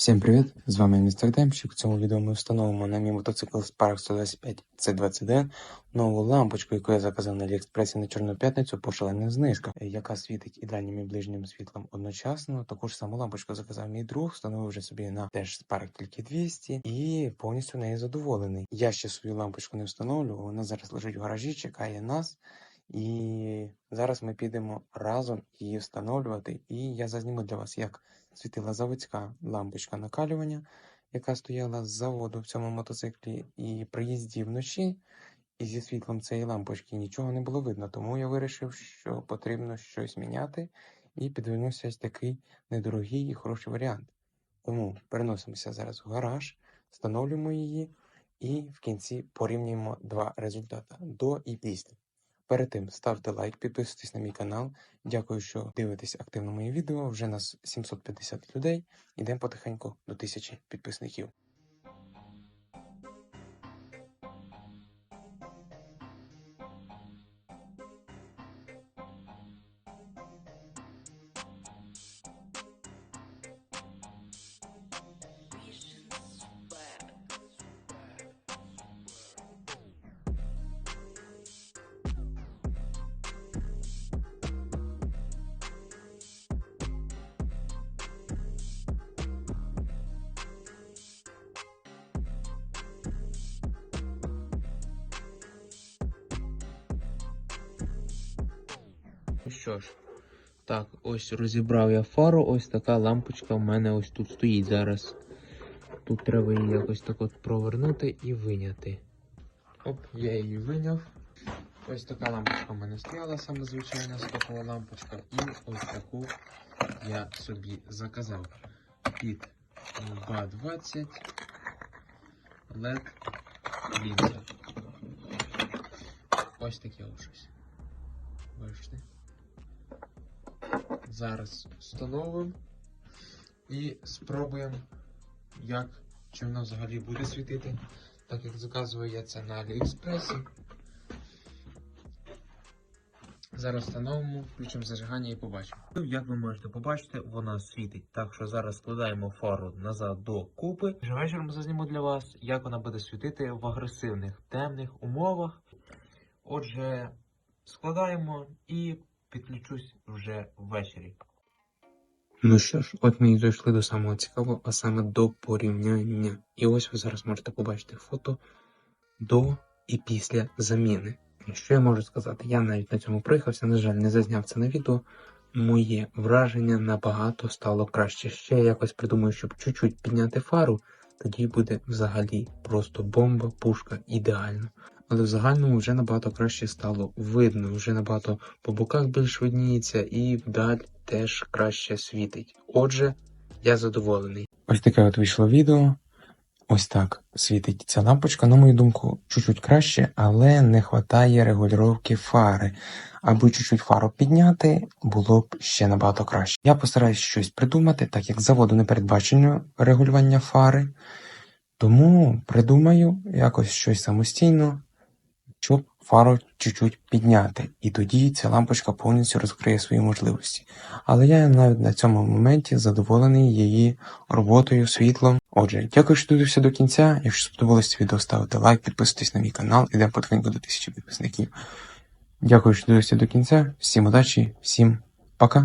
Всім привіт! З вами містер Демчик. В цьому відео ми встановимо на мій мотоцикл Spark 125 C21 нову лампочку, яку я заказав на Аліекспресі на Чорну п'ятницю по шалених знижках, яка світить і дальнім і ближнім світлом одночасно. Таку ж саму лампочку заказав мій друг, встановив вже собі на теж Spark тільки 200 і повністю нею задоволений. Я ще свою лампочку не встановлю, вона зараз лежить в гаражі, чекає нас. І зараз ми підемо разом її встановлювати. І я зазніму для вас, як світила заводська лампочка накалювання, яка стояла з заводу в цьому мотоциклі, і при їзді вночі, і зі світлом цієї лампочки нічого не було видно. Тому я вирішив, що потрібно щось міняти, і підвернувся ось такий недорогий і хороший варіант. Тому переносимося зараз в гараж, встановлюємо її, і в кінці порівнюємо два результати до і після. Перед тим ставте лайк, підписуйтесь на мій канал. Дякую, що дивитесь активно мої відео. Вже нас 750 людей. Ідемо потихеньку до 1000 підписників. Що ж, так, ось розібрав я фару, ось така лампочка в мене ось тут стоїть зараз. Тут треба її якось так от провернути і виняти. Оп, я її виняв. Ось така лампочка в мене стояла, саме звичайна стокова лампочка. І ось таку я собі заказав. Під БА-20 LED лінза. Ось таке ось щось. Бачите? Зараз встановимо і спробуємо, як чи воно взагалі буде світити, так як заказую я це на Аліекспресі. Зараз встановимо, включимо зажигання і побачимо. Як ви можете побачити, вона світить. Так що зараз складаємо фару назад до купи. Вже вечором зазніму для вас, як вона буде світити в агресивних темних умовах. Отже, складаємо і підключусь вже ввечері. Ну що ж, от ми і дійшли до самого цікавого, а саме до порівняння. І ось ви зараз можете побачити фото до і після заміни. Що я можу сказати? Я навіть на цьому проїхався, на жаль, не зазняв це на відео. Моє враження набагато стало краще. Ще я якось придумаю, щоб чуть-чуть підняти фару, тоді буде взагалі просто бомба, пушка, ідеально. Але в загальному вже набагато краще стало видно, вже набагато по боках більш видніється і вдаль теж краще світить. Отже, я задоволений. Ось таке от вийшло відео. Ось так світить ця лампочка, на мою думку, чуть-чуть краще, але не вистачає регулювання фари. Аби чуть-чуть фару підняти, було б ще набагато краще. Я постараюсь щось придумати, так як заводу не передбачено регулювання фари. Тому придумаю якось щось самостійно, щоб фару чуть-чуть підняти. І тоді ця лампочка повністю розкриє свої можливості. Але я навіть на цьому моменті задоволений її роботою, світлом. Отже, дякую, що дивився до кінця. Якщо сподобалось відео, ставте лайк, підписуйтесь на мій канал, ідемо потихеньку до тисячі підписників. Дякую, що дивився до кінця. Всім удачі, всім пока.